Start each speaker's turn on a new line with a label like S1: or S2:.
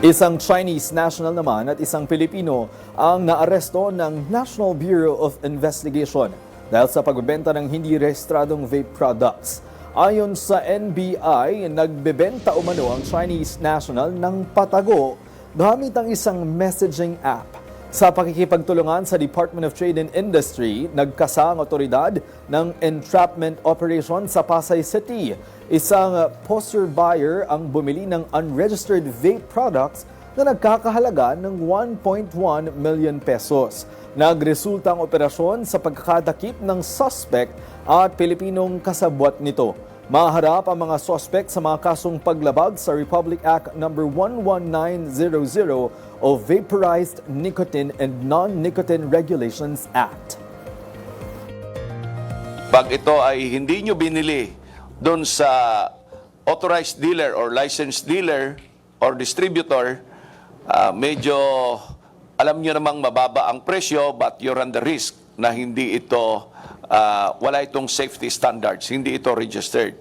S1: Isang Chinese national naman at isang Pilipino ang naaresto ng National Bureau of Investigation dahil sa pagbebenta ng hindi rehistradong vape products. Ayon sa NBI, nagbebenta umano ang Chinese national ng patago gamit ang isang messaging app. Sa pakikipagtulungan sa Department of Trade and Industry, nagkasa ang otoridad ng entrapment operation sa Pasay City. Isang poster buyer ang bumili ng unregistered vape products na nagkakahalaga ng 1.1 million pesos. Nagresulta ang operasyon sa pagkakadakip ng suspect at Pilipinong kasabwat nito. Maharap ang mga suspect sa mga kasong paglabag sa Republic Act No. 11900 o Vaporized Nicotine and Non-Nicotine Regulations Act.
S2: Pag ito ay hindi nyo binili doon sa authorized dealer or licensed dealer or distributor, ah, medyo alam nyo namang mababa ang presyo but you're the risk na hindi ito, ah, wala itong safety standards, hindi ito registered.